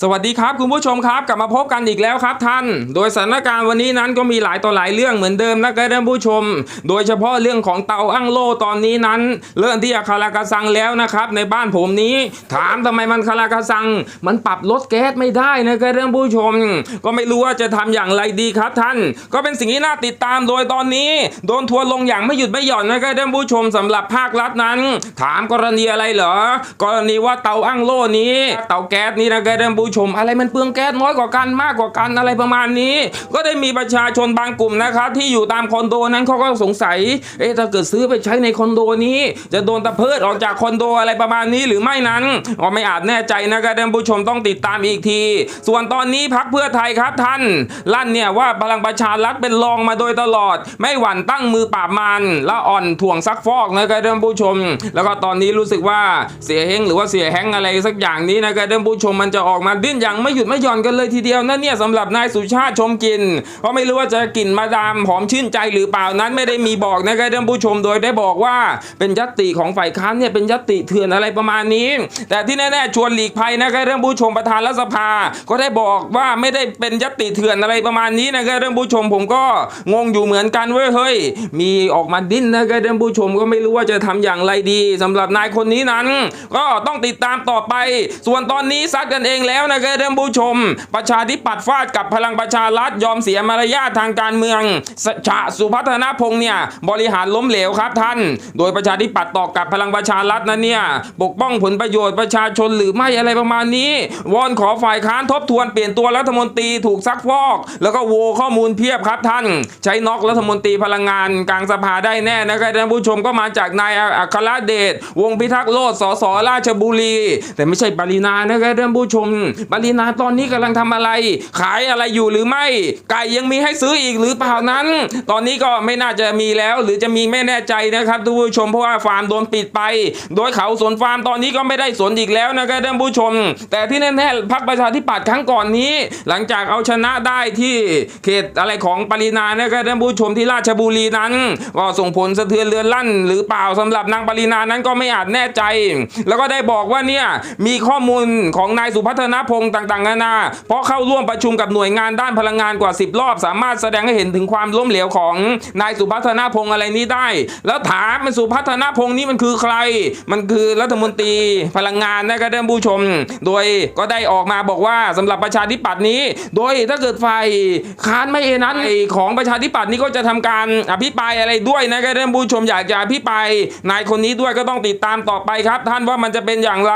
สวัสดีครับคุณผู้ชมครับกลับมาพบกันอีกแล้วครับท่าน โดยสถานการณ์วันนี้นั้นก็มีหลายต่อหลายเรื่องเหมือนเดิมนะครับท่านผู้ชม โดยเฉพาะเรื่องของเตาอั้งโล่ตอนนี้นั้น เริ่มที่จะคาราคาซังแล้วนะครับในบ้านผมนี้ ถามทำไมมันคาราคาซัง มันปรับลดแก๊สไม่ได้นะครับท่านผู้ชม ก็ไม่รู้ว่าจะทำอย่างไรดีครับท่าน ก็เป็นสิ่งที่น่าติดตามโดยตอนนี้ โดนทัวร์ลงอย่างไม่หยุดไม่หย่อนนะครับท่านผู้ชมสำหรับภาครัฐนั้น ถามกรณีอะไรเหรอ กรณีว่าเตาอั้งโล่นี้ เตาแก๊สนี้นะครับท่านผูู้้ชม อะไรมันเปลืองแก๊สน้อยกว่ากันมากกว่ากันอะไรประมาณนี้ ก็ได้มีประชาชนบางกลุ่มนะครับที่อยู่ตามคอนโดนั้นเขาก็สงสัยเอ๊ะถ้าเกิดซื้อไปใช้ในคอนโดนี้ จะโดนตะเพิดออกจากคอนโดอะไรประมาณนี้หรือไม่นั้นก็ไม่อาจแน่ใจนะครับท่านผู้ชมต้องติดตามอีกที ส่วนตอนนี้พักเพื่อไทยครับท่านลั่นเนี่ยว่าพลังประชารัฐเป็นรองมาโดยตลอด ไม่หวั่นตั้งมือปราบมันละอ่อนถ่วงซักฟอกนะครับท่านผู้ชม แล้วก็ตอนนี้รู้สึกว่าเสียเฮงหรือว่าเสียแฮงอะไรสักอย่างนี้นะครับท่านผู้ชมมันจะออกมาดิ้นอย่างไม่หยุดไม่หย่อนกันเลยทีเดียวนั่นเนี่ยสำหรับนายสุชาติชมกลิน เพราะไม่รู้ว่าจะกลิ่นมาดามหอมชื่นใจหรือเปล่านั้นไม่ได้มีบอกนะครับท่านผู้ชมโดยได้บอกว่าเป็นยัตติของฝ่ายค้านเนี่ยเป็นยัตติเถื่อนอะไรประมาณนี้ แต่ที่แน่ๆชวนหลีกภัยนะครับท่านผู้ชมประธานรัฐสภา ก็ได้บอกว่าไม่ได้เป็นยัตติเถื่อนอะไรประมาณนี้นะครับท่านผู้ชมผมก็งงอยู่เหมือนกันเว้ยเฮ้ยมีออกมาดิ้นนะครับท่านผู้ชมก็ไม่รู้ว่าจะทำอย่างไรดีสำหรับนายคนนี้นั้น ก็ต้องติดตามต่อไป ส่วนตอนนี้ซัดกันเองแล้วนะครับท่านผู้ชม ประชาธิปัตย์ฟาดกับพลังประชารัฐยอมเสียมารยาททางการเมืองสชะสุพัฒนพงษ์เนี่ยบริหารล้มเหลวครับท่าน โดยประชาธิปัตย์ตอบกับพลังประชารัฐนั้นเนี่ยปกป้องผลประโยชน์ประชาชนหรือไม่อะไรประมาณนี้วอนขอฝ่ายค้านทบทวนเปลี่ยนตัวรัฐมนตรีถูกซักฟอก แล้วก็โวข้อมูลเพียบครับท่าน ใช้น็อกรัฐมนตรีพลังงานกลางสภาได้แน่นะครับท่านผู้ชมก็มาจากนายอัครเดชวงพิทักษ์โลดสสราชบุรี แต่ไม่ใช่ปรินานะครับท่านผู้ชมปรินาตอนนี้กำลังทำอะไร ขายอะไรอยู่หรือไม่ ไก่ยังมีให้ซื้ออีกหรือเปล่านั้น ตอนนี้ก็ไม่น่าจะมีแล้ว หรือจะมีไม่แน่ใจนะครับท่านผู้ชมเพราะว่าฟาร์มโดนปิดไป โดยเขาสวนฟาร์มตอนนี้ก็ไม่ได้สนอีกแล้วนะครับท่านผู้ชม แต่ที่แน่ๆพรรคประชาธิปัตย์ครั้งก่อนนี้ หลังจากเอาชนะได้ที่เขตอะไรของปรินานะครับท่านผู้ชมที่ราชบุรีนั้นก็ส่งผลสะเทือนเรือนลั่น หรือเปล่าสำหรับนางปรินานั้นก็ไม่อาจแน่ใจ แล้วก็ได้บอกว่าเนี่ยมีข้อมูลของนายสุพัฒนพงศ์ต่างๆนานา เพราะเข้าร่วมประชุมกับหน่วยงานด้านพลังงานกว่า 10 รอบ สามารถแสดงให้เห็นถึงความล้มเหลวของนายสุพัฒนาพงศ์อะไรนี้ได้ แล้วถามมันสุพัฒนาพงศ์นี้มันคือใคร มันคือรัฐมนตรีพลังงานนะครับท่านผู้ชม โดยก็ได้ออกมาบอกว่าสำหรับประชาธิปัตย์นี้ โดยถ้าเกิดฝ่ายค้านไม่เอนั้นไอของประชาธิปัตย์นี้ก็จะทำการอภิปรายอะไรด้วยนะครับท่านผู้ชมอยากจะอภิปรายนายคนนี้ด้วยก็ต้องติดตามต่อไปครับ ท่านว่ามันจะเป็นอย่างไร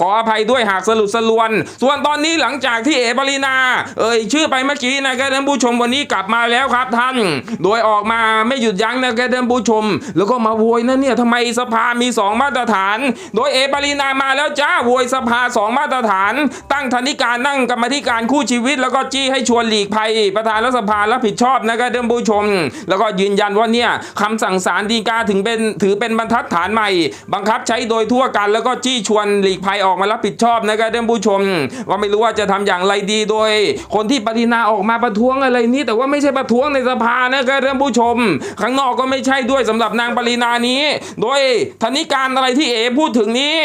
ขออภัยด้วยหากสรุปสลวนส่วนตอนนี้หลังจากที่เอปรินา เอ่ยชื่อไปเมื่อกี้นะครับท่านผู้ชมวันนี้กลับมาแล้วครับท่าน โดยออกมาไม่หยุดยั้งนะครับท่านผู้ชม แล้วก็มาโวยนะเนี่ยทำไมสภามี 2 มาตรฐาน โดยเอปรินามาแล้วจ้าโวยสภา 2 มาตรฐาน ตั้งธนิการนั่งกรรมธิการคู่ชีวิต แล้วก็จี้ให้ชวนหลีกภัย ประธานรัฐสภารับผิดชอบนะครับท่านผู้ชม แล้วก็ยืนยันว่าเนี่ยคำสั่งศาลฎีกาถึงเป็นถือเป็นบรรทัดฐานใหม่ บังคับใช้โดยทั่วกันแล้วก็จี้ชวนหลีกภัยออกมารับผิดชอบนะครับท่านผู้ชมว่าไม่รู้ว่าจะทำอย่างไรดีโดย คนที่ปฏินาออกมาประท้วงอะไรนี้ แต่ว่าไม่ใช่ประท้วงในสภานะครับท่านผู้ชม ข้างนอกก็ไม่ใช่ด้วยสำหรับนางปรินานี้ โดยธนิการอะไรที่เอพูดถึงนี้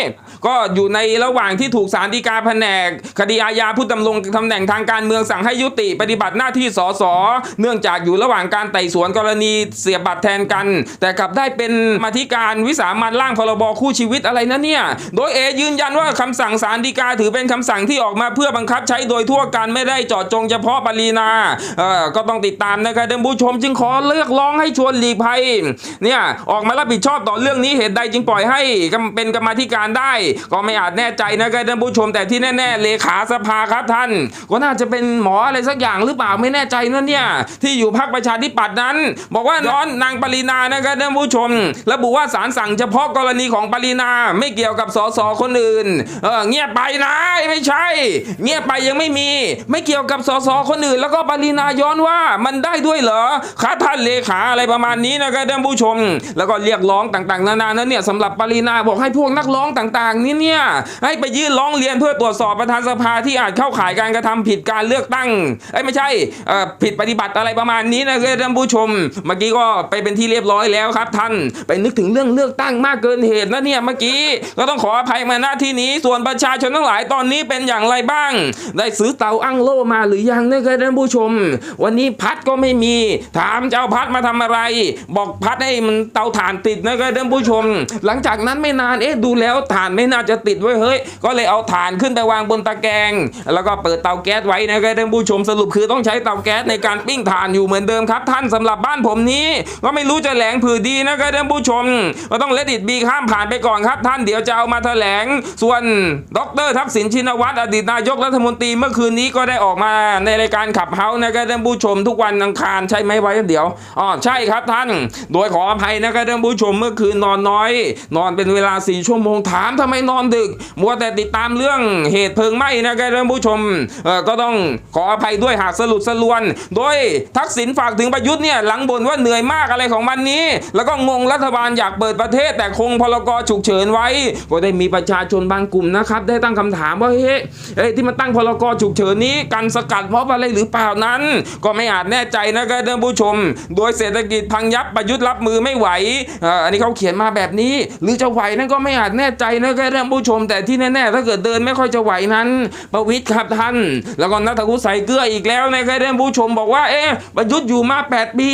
ก็อยู่ในระหว่างที่ถูกสารฎีกาแผนก คดีอาญาผู้ดำรงตำแหน่งทางการเมืองสั่งให้ยุติปฏิบัติหน้าที่สสเนื่องจากอยู่ระหว่างการไต่สวนกรณีเสียบบัตรแทนกัน แต่กลับได้เป็นมาธิการวิสามันร่างพรบคู่ชีวิตอะไรนะเนี่ย โดยเอยืนยันว่าคำสั่งสารฎีกาถือเป็นคำสั่งที่ออกมาเพื่อบังคับใช้โดยทั่วกันไม่ได้เจาะจงเฉพาะปรีนาเออก็ต้องติดตามนะครับท่านผู้ชมจึงขอเลือกร้องให้ชวนหลีกภัยเนี่ยออกมารับผิดชอบต่อเรื่องนี้เหตุใดจึงปล่อยให้เป็นกรรมธิการได้ก็ไม่อาจแน่ใจนะครับท่านผู้ชมแต่ที่แน่ ๆ เลขาสภาครับท่าน ก็น่าจะเป็นหมออะไรสักอย่างหรือเปล่าไม่แน่ใจนะเนี่ยที่อยู่พรรคประชาธิปัตย์นั้น บอกว่าน้อนนางปรินานะครับท่านผู้ชมระบุว่าศาลสั่งเฉพาะกรณีของปรินาไม่เกี่ยวกับสสคนอื่นเออเงียบไปนะไม่ใช่ เงียบไปยังไม่มี ไม่เกี่ยวกับสสคนอื่น แล้วก็ปรินาย้อนว่ามันได้ด้วยเหรอคะท่านเลขาอะไรประมาณนี้นะครับท่านผู้ชม แล้วก็เรียกร้องต่างๆ นานานั้นเนี่ยสำหรับปรินาบอกให้พวกนักร้องต่างๆนี้เนี่ยให้ไปยื่นร้องเรียนเพื่อตรวจสอบประธานสภาที่อาจเข้าข่ายการกระทำผิดการเลือกตั้งเอ้ยไม่ใช่ผิดปฏิบัติอะไรประมาณนี้นะครับท่านผู้ชม เมื่อกี้ก็ไปเป็นที่เรียบร้อยแล้วครับ ท่านไปนึกถึงเรื่องเลือกตั้งมากเกินเหตุนะเนี่ยเมื่อกี้ก็ต้องขออภัยมาหน้าที่นี้ส่วนประชาชนทั้งหลายตอนนี้เป็นอย่างไรบ้าง ได้ซื้อเตาอั้งโล่มาหรือยังนะครับท่านผู้ชม วันนี้พัดก็ไม่มี ถามจะเอาพัดมาทำอะไร บอกพัดให้มันเตาถ่านติดนะครับท่านผู้ชม หลังจากนั้นไม่นานเอ๊ะดูแล้วถ่านไม่น่าจะติดไว้เฮ้ย ก็เลยเอาถ่านขึ้นไปวางบนตะแกรงแล้วก็เปิดเตาแก๊สไว้นะครับท่านผู้ชมสรุปคือต้องใช้เตาแก๊สในการปิ้งถ่านอยู่เหมือนเดิมครับท่านสำหรับบ้านผมนี้ ก็ไม่รู้จะแหลงผือดีนะครับท่านผู้ชม ก็ต้องเลดิตบีข้ามผ่านไปก่อนครับ ท่านเดี๋ยวจะเอามาแถลง ส่วนดรทักษิณชินวัตรอดีตนายกรัฐมนตรีเมื่อคืนนี้ก็ได้ออกมาในรายการขับเฮาส์นะครับท่านผู้ชมทุกวันอังคารใช่ไหมไว้เดี๋ยวอ๋อใช่ครับท่าน โดยขออภัยนะครับท่านผู้ชมเมื่อคืนนอนน้อย นอนเป็นเวลาสี่ชั่วโมงถามทำไมนอนดึก มัวแต่ติดตามเรื่องเหตุเพลิงไหม้นะครับท่านผู้ชมก็ต้องขออภัยด้วยหากสรุปสลวน โดยทักษิณฝากถึงประยุทธ์เนี่ยหลังบ่นว่าเหนื่อยมากอะไรของมันนี้ แล้วก็งงรัฐบาลอยากเปิดประเทศแต่คงพลกรฉุกเฉินไว้ ก็ได้มีประชาชนบางกลุ่มนะครับ ได้ตั้งคำถามว่าเฮ้ยที่มันตั้งพลกรฉุกเฉินนี้กันสกัดเพราะอะไรหรือเปล่านั้น ก็ไม่อาจแน่ใจนะครับท่านผู้ชม โดยเศรษฐกิจพังยับประยุทธ์รับมือไม่ไหวอันนี้เขาเขียนมาแบบนี้ หรือจะไหวนั่นก็ไม่อาจแน่ใจนะครับท่านผู้ชมแต่ที่แน่ๆถ้าเกิดเดินไม่ค่อยจะไหวนั้น ประวิทย์ครับท่าน แล้วก็นัทวุฒิใส่เกลืออีกแล้วนะครับท่านผู้ชมบอกว่าเอ๊ะประยุทธ์อยู่มา 8 ปี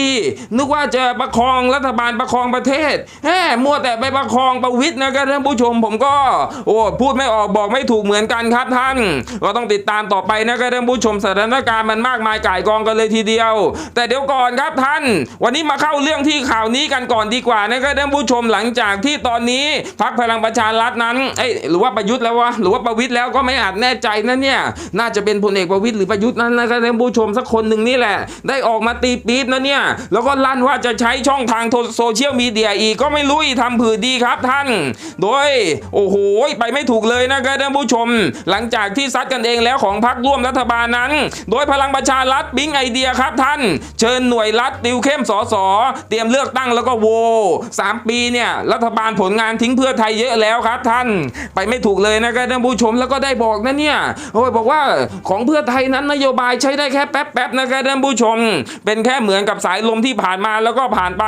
นึกว่าจะประคองรัฐบาลประคองประเทศแหมมัวแต่ไปประคองประวิทย์นะครับท่านผู้ชมผมก็ โอ้พูดไม่ออกบอกไม่ถูกเหมือนกันครับท่าน ก็ต้องติดตามต่อไปนะครับท่านผู้ชมสถานการณ์มันมากมายก่ายกองกันเลยทีเดียว แต่เดี๋ยวก่อนครับท่าน วันนี้มาเข้าเรื่องที่ข่าวนี้กันก่อนดีกว่านะครับท่านผู้ชมหลังจากที่ตอนนี้พักพลังประชารัฐนั้นเอ้ยหรือว่าประยุทธ์แล้ววะหรือว่าประวิทย์แล้วก็ไม่อาจแน่ใจนะเนี่ยน่าจะเป็นพลเอกประวิทย์หรือประยุทธ์นั้นนะครับท่านผู้ชมสักคนหนึ่งนี่แหละ ได้ออกมาตีปี๊บนะเนี่ยแล้วก็ลั่นว่าจะใช้ช่องทางโซเชียลมีเดียอีกก็ไม่รู้อีทำผือดีครับท่าน โดยโอ้โหไปไม่ถูกเลยนะครับท่านผู้ชม หลังจากที่ซัดกันเองแล้วของพรรคร่วมรัฐบาลนั้น โดยพลังประชารัฐปิ๊งไอเดียครับท่าน เชิญหน่วยรัฐติวเข้มสอสอเตรียมเลือกตั้งแล้วก็โวสามปีเนี่ยรัฐบาลผลงานทิ้งเพื่อไทยเยอะแล้วครับท่านไปไม่ถูกเลยนะครับท่านผู้ชมแล้วก็ได้บอกนะเนี่ยโอ้ยบอกว่าของเพื่อไทยนั้นนโยบายใช้ได้แค่แป๊บๆนะครับท่านผู้ชม เป็นแค่เหมือนกับสายลมที่ผ่านมาแล้วก็ผ่านไป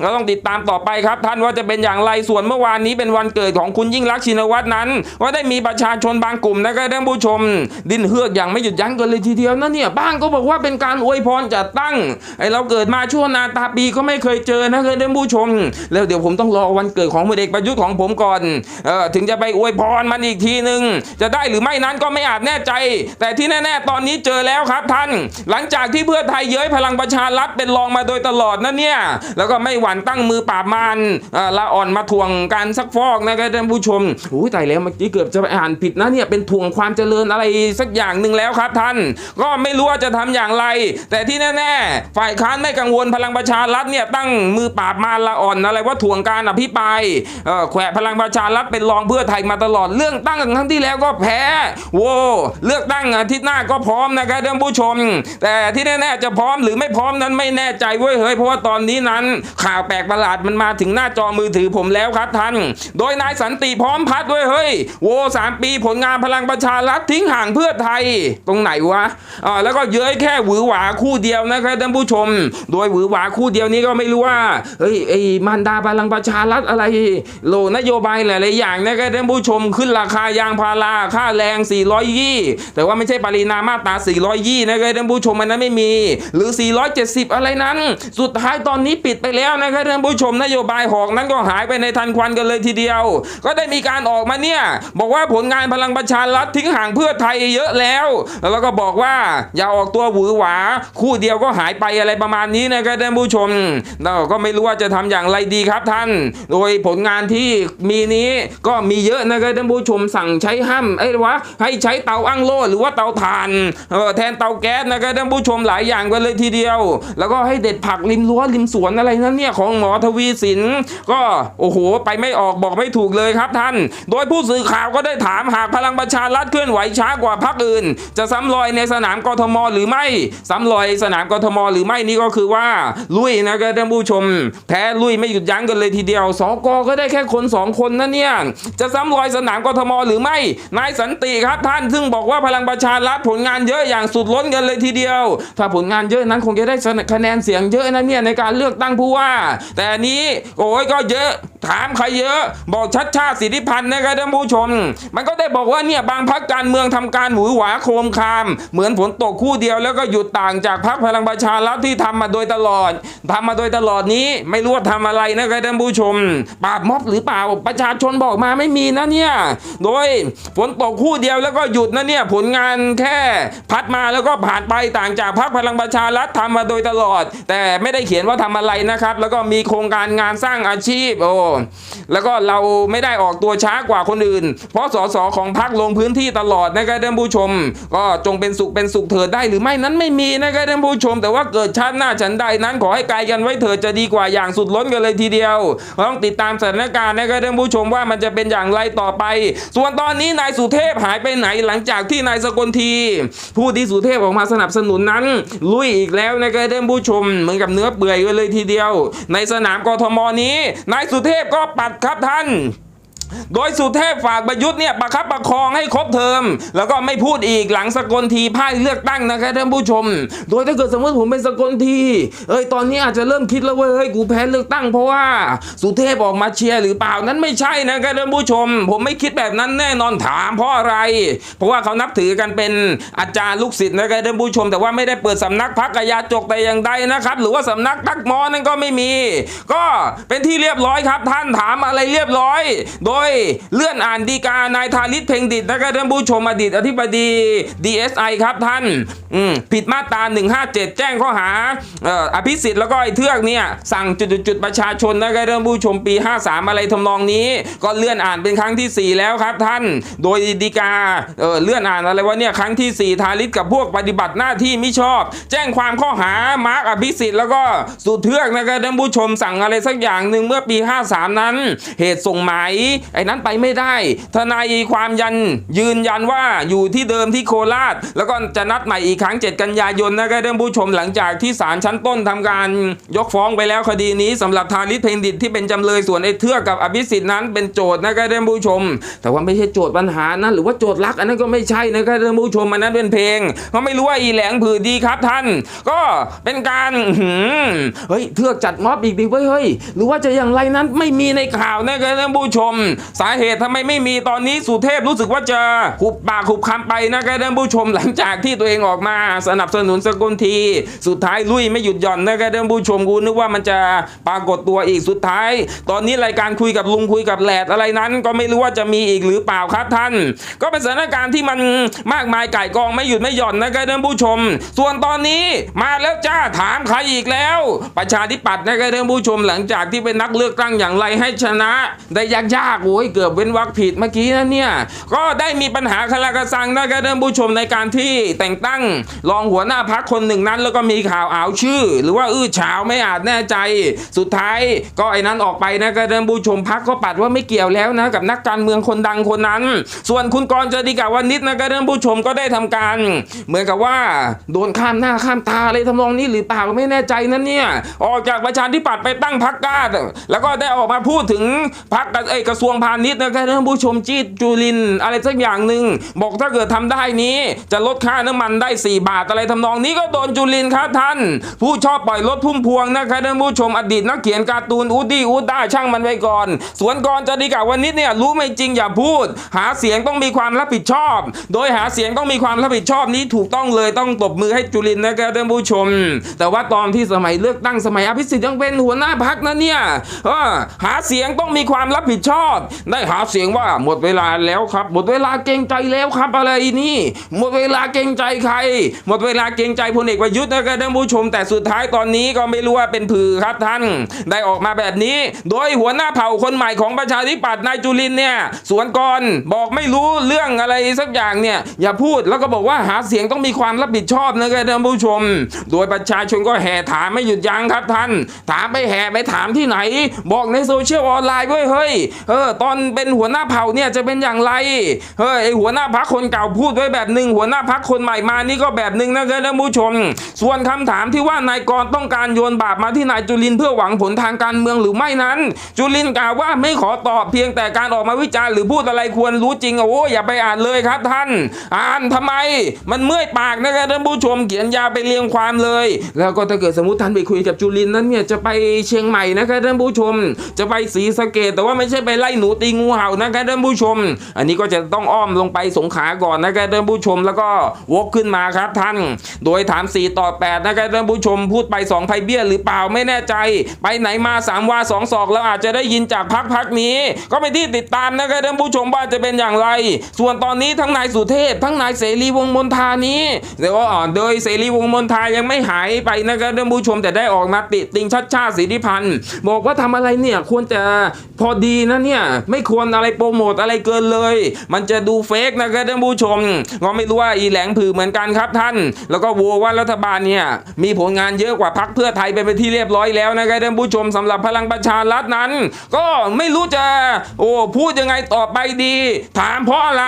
เราต้องติดตามต่อไปครับ ท่านว่าจะเป็นอย่างไรส่วนเมื่อวานนี้เป็นวันเกิดของคุณยิ่งรักชินวัตรนั้น ว่าได้มีประชาชนบางกลุ่มนะครับท่านผู้ชม ดินเฮือกอย่างไม่หยุดยั้งกันเลยทีเดียวนะเนี่ยบ้างก็บอกว่าเป็นการอวยพรจัดตั้งไอเราเกิดมาชั่วนาตาปีก็ไม่เคยเจอนะครับท่านผู้ชม แล้วเดี๋ยวผมต้องรอวันเกิดของพลเอกประยุทธ์ของผมก่อนเออถึงจะไปอวยพรมันอีกทีหนึ่งจะได้หรือไม่นั้นก็ไม่อาจแน่ใจ แต่ที่แน่ ๆ ตอนนี้เจอแล้วครับท่าน หลังจากที่เพื่อไทยเย้ยพลังประชารัฐเป็นรองมาโดยตลอดนะเนี่ยแล้วก็ไม่หวั่นตั้งมือปราบมารเอ่อละอ่อนมาทวงการซักฟอกนะครับท่านผู้ชมโอ้ยตายแล้วเมื่อกี้เกือบจะไปอ่านผิดนะเนี่ยเป็นทวงความเจริญอะไรสักอย่างหนึ่งแล้วครับท่าน ก็ไม่รู้ว่าจะทำอย่างไร แต่ที่แน่ ๆ ฝ่ายค้านไม่กังวลพลังประชารัฐเนี่ยตั้งมือปราบมารละอ่อนอะไรว่าทวงการอภิปรายแขวะพลังประชารัฐเป็นรองเพื่อไทยมาตลอดเรื่องตั้งครั้งที่แล้วก็แพ้โว้เลือกตั้งอาทิตย์หน้าก็พร้อมนะครับท่านผู้ชม แต่ที่แน่ๆจะพร้อมหรือไม่พร้อมนั้นไม่แน่ใจเว้ยเฮ้ยเพราะว่าตอนนี้นั้น ข่าวแปลกประหลาดมันมาถึงหน้าจอมือถือผมแล้วครับท่านโดยนายสันติพร้อมพัฒน์ด้วยเฮ้ยโวสามปีผลงานพลังประชารัฐทิ้งห่างเพื่อไทย ตรงไหนวะอ่าแล้วก็เย้ยแค่หวือหวาคู่เดียวนะครับท่านผู้ชม โดยหวือหวาคู่เดียวนี้ก็ไม่รู้ว่าเฮ้ยไอ้มันดาพลังประชารัฐอะไรโลนโยบายหลายๆอย่างนะครับท่านผู้ชมขึ้นราคายางพาราค่าแรง 400 ยี่ แต่ว่าไม่ใช่ปรินามาตรา 400 ยี่นะครับท่านผู้ชมมันนั้นไม่มี หรือ 470 อะไรนั้น สุดท้ายตอนนี้ปิดไปแล้วนะครับท่านผู้ชมนโยบายหอกนั้นก็หายไปในทันควันกันเลยทีเดียว ก็ได้มีการออกมาเนี่ย บอกว่าผลงานพลังประชารัฐทิ้งห่างเพื่อไทยเยอะแล้ว แล้วก็บอกว่าอย่าออกตัวหวือหวา คู่เดียวก็หายไปอะไรประมาณนี้นะครับท่านผู้ชมเราก็ไม่รู้ว่าจะทำอย่างไรดีครับท่าน โดยผลงานที่มีนี้ก็มีเยอะนะครับท่านผู้ชมสั่งใช้ห้ามไอ้วะให้ใช้เตาอั้งโล่หรือว่าเตาถ่านเออแทนเตาแก๊สนะครับท่านผู้ชมหลายอย่างกันเลยทีเดียว แล้วก็ให้เด็ดผักริมรั้วริมสวนอะไรนั้นเนี่ยของหมอทวีสินก็โอ้โหไปไม่ออกบอกไม่ถูกเลยครับท่าน โดยผู้สื่อข่าวก็ได้ถามหากพลังประชารัฐเคลื่อนไหวช้ากว่าพรรคอื่น จะซ้ำรอยในสนามกทมหรือไม่ซ้ำรอยสนามกทมหรือไม่นี่ก็คือว่าลุยนะครับท่านผู้ชม แพ้ลุยไม่หยุดยั้งกันเลยทีเดียวสกก็ได้แค่คนสองคนนะเนี่ยจะซ้ำรอยสนามกทมหรือไม่ นายสันติครับท่านซึ่งบอกว่าพลังประชารัฐผลงานเยอะอย่างสุดล้นกันเลยทีเดียว ถ้าผลงานเยอะนั้นคงจะได้คะแนนเสียงเยอะนะเนี่ยในการเลือกตั้งผู้ว่า แต่นี้โอ้ยก็เยอะ ถามใครเยอะ บอกชัดชาติสิทธิพันธ์นะครับท่านผู้ชม มันก็ได้บอกว่าเนี่ยบางพักการเมืองทำการหวือหวาโครมคาม เหมือนฝนตกคู่เดียวแล้วก็หยุดต่างจากพักพลังประชารัฐที่ทำมาโดยตลอดทำมาโดยตลอดนี้ไม่รู้ว่าทำอะไรนะครับท่านผู้ชม ปราบม็อบหรือเปล่าประชาชนบอกมาไม่มีนะเนี่ยโดยฝนตกคู่เดียวแล้วก็หยุดนะเนี่ยผลงานแค่พัดมาแล้วก็ผ่านไปต่างจากพักพลังประชารัฐทำมาโดยตลอด แต่ไม่ได้เขียนว่าทำอะไรนะครับ แล้วก็มีโครงการงานสร้างอาชีพโอ้แล้วก็เราไม่ได้ออกตัวช้ากว่าคนอื่น เพราะสสของพักลงพื้นที่ตลอดนะครับท่านผู้ชม ก็จงเป็นสุขเป็นสุขเถิดได้หรือไม่นั้นไม่มีนะครับท่านผู้ชม แต่ว่าเกิดชาติหน้าฉันใดนั้นขอให้ไกลกันไว้เถิดจะดีกว่าอย่างสุดล้นกันเลยทีเดียว ต้องติดตามสถานการณ์นะครับท่านผู้ชมว่ามันจะเป็นอย่างไรต่อไป ส่วนตอนนี้นายสุเทพหายไปไหนหลังจากที่นายสกลที ผู้ที่สุเทพออกมาสนับสนุนนั้น ลุยอีกแล้วนะครับท่านผู้ชมเหมือนกับเนื้อเปื่อยกันเลยทีเดียว ในสนามกทมนี้นายสุเทพก็ปัดครับท่าน โดยสุเทพฝากประยุทธ์เนี่ยประคับประคองให้ครบเทอม แล้วก็ไม่พูดอีกหลังสกลทีพ่ายเลือกตั้งนะครับท่านผู้ชม โดยถ้าเกิดสมมติผมเป็นสกลทีเอ้ยตอนนี้อาจจะเริ่มคิดแล้วเว้ยเฮ้ยกูแพ้เลือกตั้งเพราะว่าสุเทพออกมาเชียร์หรือเปล่านั้นไม่ใช่นะครับท่านผู้ชม ผมไม่คิดแบบนั้นแน่นอนถามเพราะอะไร เพราะว่าเขานับถือกันเป็นอาจารย์ลูกศิษย์นะครับท่านผู้ชม แต่ว่าไม่ได้เปิดสำนักพักกยาจกแต่อย่างใดนะครับ หรือว่าสำนักตักมอนั่นก็ไม่มี ก็เป็นที่เรียบร้อยครับ ท่านถามอะไรเรียบร้อย โดยเลื่อนอ่านดีกานายธาริศเพ่งดิตนะครับท่านผู้ชมอดีตอธิบดี DSI ครับท่านผิดมาตรา 157 แจ้งข้อหาอภิสิทธิ์แล้วก็ไอ้เทือกเนี่ยสั่งจุดๆประชาชนนะครับท่านผู้ชมปี 53 อะไรทำนองนี้ ก็เลื่อนอ่านเป็นครั้งที่ 4 แล้วครับท่าน โดยดีกาเเลื่อนอ่านอะไรวะเนี่ยครั้งที่4ทาริศกับพวกปฏิบัติหน้าที่ไมิชอบ แจ้งความข้อหามาร์กอภิสิทธิ์แล้วก็สุดเทือกนะครับท่านผู้ชมสั่งอะไรสักอย่างหนึ่งเมื่อปี 53 นั้น เหตุส่งหมายไอ้นั้นไปไม่ได้ ทนายความยันยืนยันว่าอยู่ที่เดิมที่โคราช แล้วก็จะนัดใหม่อีกครั้ง 7 กันยายนนะครับท่านผู้ชมหลังจากที่ศาลชั้นต้นทำการยกฟ้องไปแล้วคดีนี้สำหรับทาริศเพ็งดิตที่เป็นจำเลยส่วนไอ้เทือกกับอภิสิทธิ์นั้นเป็นโจทย์นะครับท่านผู้ชม แต่ว่าไม่ใช่โจทย์ปัญหานั้นหรือว่าโจทย์รักอันนั้นก็ไม่ใช่นะครับท่านผู้ชมอันนั้นเป็นเพลงก็ไม่รู้ว่าอีแหลงผือดีครับท่าน ก็เป็นการเฮ้ยเทือกจัดม็อบอีกดิเว้ยเฮ้ยหรือว่าจะอย่างไรนั้นไม่มีในข่าวนะครับท่านผู้ชมสาเหตุทำไมไม่มีตอนนี้สุเทพรู้สึกว่าจะขุบปากขุบคำไปนะครับท่านผู้ชมหลังจากที่ตัวเองออกมาสนับสนุนสกุลที สุดท้ายลุยไม่หยุดหย่อนนะครับท่านผู้ชมกูนึกว่ามันจะปรากฏตัวอีกสุดท้าย ตอนนี้รายการคุยกับลุงคุยกับแหลดอะไรนั้น ก็ไม่รู้ว่าจะมีอีกหรือเปล่าครับท่าน ก็เป็นสถานการณ์ที่มันมากมายไก่กองไม่หยุดไม่หย่อนนะครับท่านผู้ชม ส่วนตอนนี้มาแล้วจ้าถามใครอีกแล้ว ประชาธิปัตย์นะครับท่านผู้ชมหลังจากที่เป็นนักเลือกตั้งอย่างไรให้ชนะ ได้ยากโอ้ยเกือบเว้นวรรคผิดเมื่อกี้นะเนี่ยก็ได้มีปัญหาคลากระซังนะครับท่านผู้ชมในการที่แต่งตั้งรองหัวหน้าพักคนหนึ่งนั้น แล้วก็มีข่าวอ้าวชื่อ หรือว่าอื้อฉาวไม่อาจแน่ใจ สุดท้ายก็ไอ้นั้นออกไปนะครับท่านผู้ชมพักก็ปัดว่าไม่เกี่ยวแล้วนะกับนักการเมืองคนดังคนนั้น ส่วนคุณกรณ์จติกาวันนิดนะครับท่านผู้ชมก็ได้ทำการ เหมือนกับว่าโดนข้ามหน้าข้ามตาอะไรทำนองนี้หรือเปล่าไม่แน่ใจนั่นเนี่ยออกจากประชาธิปัตย์ไปตั้งพักกล้าแล้วก็ได้ออกมาพูดถึงพักเอกระทรวงพาณิชย์นะครับท่านผู้ชมจีดจุลินอะไรสักอย่างหนึ่งบอกถ้าเกิดทำได้นี้ จะลดค่าน้ำมันได้ 4 บาทอะไรทำนองนี้ก็โดนจุลินครับท่าน ผู้ชอบปล่อยรถพุ่มพวงนะครับท่านผู้ชมอดีตนักเขียนการ์ตูนอูดี้อูด้าช่างมันไว้ก่อน สวนกรจะดีกว่าวันนี้เนี่ยรู้ไม่จริงอย่าพูด หาเสียงต้องมีความรับผิดชอบ โดยหาเสียงต้องมีความรับผิดชอบนี้ถูกต้องเลยต้องตบมือให้จุลินนะครับท่านผู้ชม แต่ว่าตอนที่สมัยเลือกตั้งสมัยอภิสิทธิ์ยังเป็นหัวหน้าพักนะเนี่ยหาเสียงต้องมีความรับผิดชอบได้หาเสียงว่าหมดเวลาแล้วครับ หมดเวลาเกรงใจแล้วครับอะไรนี่ หมดเวลาเกรงใจใคร หมดเวลาเกรงใจพลเอกประยุทธ์นะครับท่านผู้ชม แต่สุดท้ายตอนนี้ก็ไม่รู้ว่าเป็นผือครับท่าน ได้ออกมาแบบนี้ โดยหัวหน้าเผ่าคนใหม่ของประชาธิปัตย์นายจุลินเนี่ยสวนกรบอกไม่รู้เรื่องอะไรสักอย่างเนี่ยอย่าพูดแล้วก็บอกว่าหาเสียงต้องมีความรับผิดชอบนะครับท่านผู้ชม โดยประชาชนก็แห่ถามไม่หยุดยั้งครับท่าน ถามไปแห่ไปถามที่ไหน บอกในโซเชียลออนไลน์ด้วยเฮ้ยเออตอนเป็นหัวหน้าเผ่าเนี่ยจะเป็นอย่างไรเฮ้ยไอหัวหน้าพักคนเก่าพูดไว้แบบหนึ่งหัวหน้าพักคนใหม่มานี่ก็แบบหนึ่งนะครับท่านผู้ชม ส่วนคำถามที่ว่านายกรต้องการโยนบาปมาที่นายจุลินเพื่อหวังผลทางการเมืองหรือไม่นั้น จุลินกล่าวว่าไม่ขอตอบเพียงแต่การออกมาวิจารณ์หรือพูดอะไรควรรู้จริงโอ้อย่าไปอ่านเลยครับท่าน อ่านทำไม มันเมื่อยปากนะครับท่านผู้ชมเขียนยาวไปเรียงความเลย แล้วก็ถ้าเกิดสมมติท่านไปคุยกับจุลินนั้นเนี่ยจะไปเชียงใหม่นะครับท่านผู้ชม จะไปศรีสะเกดแต่ว่าไม่ใช่ไปไล่หนูตีงูเห่านะครับท่านผู้ชม อันนี้ก็จะต้องอ้อมลงไปสงขาก่อนนะครับท่านผู้ชมแล้วก็วกขึ้นมาครับท่าน โดยถาม 4 ต่อ 8 นะครับท่านผู้ชมพูดไป 2 ไพเบี้ยหรือเปล่าไม่แน่ใจ ไปไหนมา 3 ว่า 2 ศอกแล้วอาจจะได้ยินจากพักพักนี้ ก็ไปที่ติดตามนะครับท่านผู้ชมว่าจะเป็นอย่างไร ส่วนตอนนี้ทั้งนายสุเทพทั้งนายเสรีวงมนทานี้เดี๋ยวอ่าโดยเสรีวงมนทายังไม่หายไปนะครับท่านผู้ชมแต่ได้ออกมาติติงชัดชาติสิทธิพันธ์บอกว่าทำอะไรเนี่ยควรจะพอดีนะเนี่ยไม่ควรอะไรโปรโมทอะไรเกินเลย มันจะดูเฟกนะครับท่านผู้ชมก็ไม่รู้ว่าอีแหลงผือเหมือนกันครับท่าน แล้วก็วัวว่ารัฐบาลเนี่ยมีผลงานเยอะกว่าพักเพื่อไทยไปเป็นที่เรียบร้อยแล้วนะครับท่านผู้ชมสำหรับพลังประชารัฐนั้น ก็ไม่รู้จะโอ้พูดยังไงต่อไปดี ถามเพราะอะไร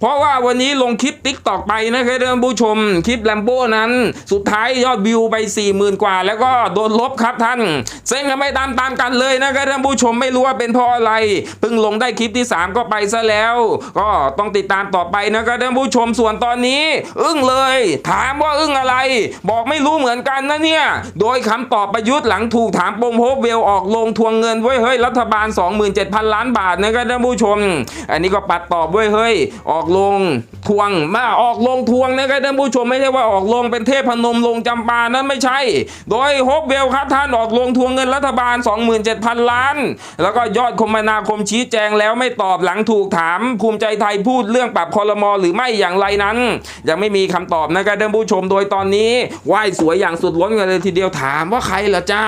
เพราะว่าวันนี้ลงคลิปติ๊กตอกไปนะครับท่านผู้ชมคลิปแลมโบ้นั้น สุดท้ายยอดวิวไป4 0,000กว่า แล้วก็โดนลบครับท่านเซ็งกันไม่ตามตามกันเลยนะครับท่านผู้ชมไม่รู้ว่าเป็นเพราะอะไรเพิ่งลงได้คลิปที่ 3 ก็ไปซะแล้ว ก็ต้องติดตามต่อไปนะครับท่านผู้ชมส่วนตอนนี้ อึ้งเลย ถามว่าอึ้งอะไร บอกไม่รู้เหมือนกันนะเนี่ย โดยคำตอบประยุทธ์หลังถูกถามปมโฮปเวลออกลงทวงเงินไว้ยเฮ้ยรัฐบาล 27,000 ล้านบาทนะครับท่านผู้ชม อันนี้ก็ปัดตอบไว้ยเฮ้ยออกลงทวงมาออกลงทวงนะครับท่านผู้ชมไม่ใช่ว่าออกลงเป็นเทพพนมลงจำปานั้นไม่ใช่ โดยโฮปเวลครับท่านออกลงทวงเงินรัฐบาล 27,000 ล้าน แล้วก็ยอดคมนาคมชีแจงแล้วไม่ตอบหลังถูกถาม ภูมิใจไทยพูดเรื่องปรับคอรมอหรือไม่อย่างไรนั้น ยังไม่มีคำตอบนะครับท่านผู้ชมโดยตอนนี้ไหว้สวยอย่างสุดล้นกันเลยทีเดียวถามว่าใครเหรอจ๊ะ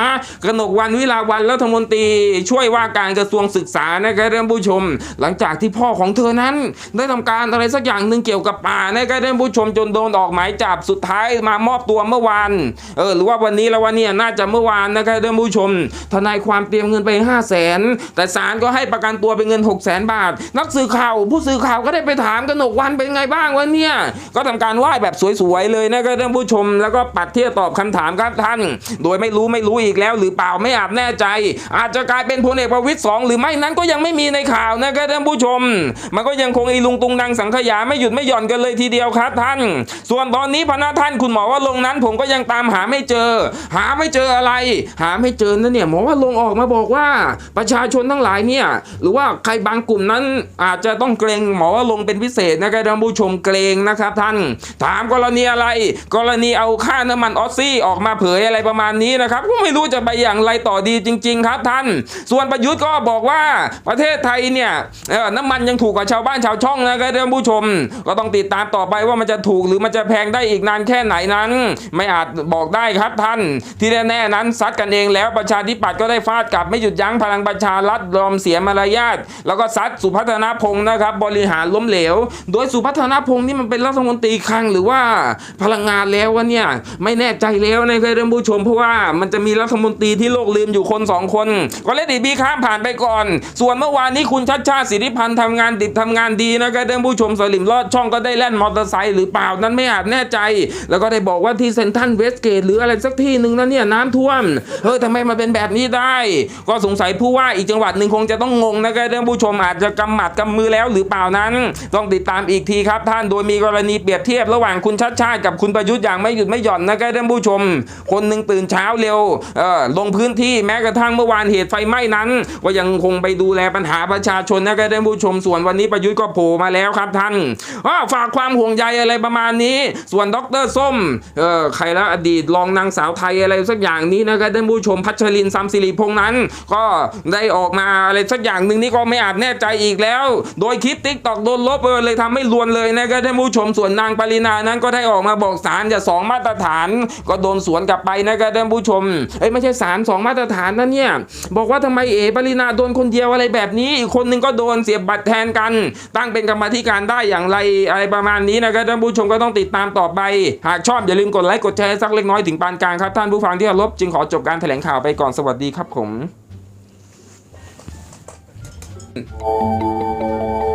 กนกวันวิลาวันรัฐมนตรี ช่วยว่าการกระทรวงศึกษานะครับท่านผู้ชม หลังจากที่พ่อของเธอนั้น ได้ทำการอะไรสักอย่างหนึ่งเกี่ยวกับป่านะครับท่านผู้ชมจนโดนออกหมายจับสุดท้ายมามอบตัวเมื่อวานเออหรือว่าวันนี้แล้ววันนี้น่าจะเมื่อวานนะครับท่านผู้ชมทนายความเตรียมเงินไป 5 0 0แสนแต่ศาลก็ให้ประกันตัวเป็นเงิน 6 0แสนบาท นักสื่อข่าว ผู้สื่อข่าวก็ได้ไปถามกนกวันเป็นไงบ้างวะเนี่ย ก็ทำการไหว้แบบสวยๆเลยนะครับท่านผู้ชม แล้วก็ปัดเที่ยตอบคำถามครับท่าน โดยไม่รู้ไม่รู้อีกแล้ว หรือเปล่าไม่อาจแน่ใจ อาจจะกลายเป็นพลเอกประวิตยสองหรือไม่นั้นก็ยังไม่มีในข่าวนะครับท่านผู้ชม มันก็ยังคงอีลุงตุงนางสังขยาไม่หยุดไม่หย่อนกันเลยทีเดียวครับท่าน ส่วนตอนนี้พนักท่านคุณหมอว่าลงนั้นผมก็ยังตามหาไม่เจอ หาไม่เจออะไร หาไม่เจอนั่นเนี่ยหมอว่าลงออกมาบอกว่าประชาชนทั้งหลายเนี่ยหรือว่าใครบางกลุ่มนั้นอาจจะต้องเกรงหมอว่าลงเป็นพิเศษนะครับท่านผู้ชมเกรงนะครับท่าน ถามกรณีอะไร กรณีเอาค่าน้ำมันออสซี่ออกมาเผยอะไรประมาณนี้นะครับก็ไม่รู้จะไปอย่างไรต่อดีจริง ๆ ครับท่าน ส่วนประยุทธ์ก็บอกว่าประเทศไทยเนี่ยน้ำมันยังถูกกว่าชาวบ้านชาวช่องนะครับท่านผู้ชม ก็ต้องติดตามต่อไปว่ามันจะถูกหรือมันจะแพงได้อีกนานแค่ไหนนั้น ไม่อาจบอกได้ครับท่าน ที่แน่ๆนั้นซัดกันเองแล้วประชาธิปัตย์ก็ได้ฟาดกลับไม่หยุดยั้งพลังประชารัฐยอมเสียมารยาทแล้วก็ซัดสุพัฒนพงศ์นะครับบริหารล้มเหลว โดยสุพัฒนพงศ์นี่มันเป็นรัฐมนตรีคลังหรือว่าพลังงานแล้ววะเนี่ยไม่แน่ใจแล้วนะครับท่านผู้ชมเพราะว่ามันจะมีรัฐมนตรีที่โลกลืมอยู่คนสองคน ก็เลดีบีข้ามผ่านไปก่อน ส่วนเมื่อวานนี้คุณชัดชาติสิทธิพันธ์ทำงานดิบทำงานดีนะครับท่านผู้ชมสลิมรอดช่องก็ได้แล่นมอเตอร์ไซค์หรือเปล่านั้นไม่อาจแน่ใจ แล้วก็ได้บอกว่าที่เซนทรัลเวสเกตหรืออะไรสักที่หนึ่งนั้นเนี่ยน้ำท่วมเฮ้ยทำไมมาเป็นแบบนี้ได้ ก็สงสัยผู้ว่าอีกจังหวัดหนึ่งคงจะต้องงงนะครับท่านผู้ชมอาจจะกำหมัดกำมือแล้วหรือเปล่านั้น ต้องติดตามอีกทีครับท่านโดยมีกรณีเปรียบเทียบระหว่างคุณชัดชาติกับคุณประยุทธ์อย่างไม่หยุดไม่หย่อนนะครับท่านผู้ชม คนหนึ่งตื่นเช้าเร็วเออลงพื้นที่แม้กระทั่งเมื่อวานเหตุไฟไหม้นั้นก็ยังคงไปดูแลปัญหาประชาชนนะครับท่านผู้ชม ส่วนวันนี้ประยุทธ์ก็โผล่มาแล้วครับท่านฝากความห่วงใยอะไรประมาณนี้ ส่วนดรส้มเออใครละอดีตรองนางสาวไทยอะไรสักอย่างนี้นะครับท่านผู้ชมพัชรินทร์ซัมสิริพงษ์นั้น ก็ได้ออกมาอะไรสักอย่างหนึ่งนี่ก็ไม่อาจแน่ใจอีกแล้ว โดยคลิปติ๊กตอกโดนลบเออเลยทำให้ลวนเลยนะครับท่านผู้ชมส่วนนางปรินานั้นก็ได้ออกมาบอกศาลจะสองมาตรฐาน ก็โดนสวนกลับไปนะครับท่านผู้ชมเอ้ยไม่ใช่ศาลสองมาตรฐานนะเนี่ยบอกว่าทำไมเอ๋ปรินาโดนคนเดียวอะไรแบบนี้ อีกคนหนึงก็โดนเสียบบัตรแทนกัน ตั้งเป็นกรรมธิการได้อย่างไรอะไรประมาณนี้นะครับท่านผู้ชมก็ต้องติดตามต่อไป หากชอบอย่าลืมกดไลค์กดแชร์สักเล็กน้อยถึงปานกลางครับท่านผู้ฟังที่เคารพจึงขอจบการแถลงข่าวไปก่อนสวัสดีครับผม うん。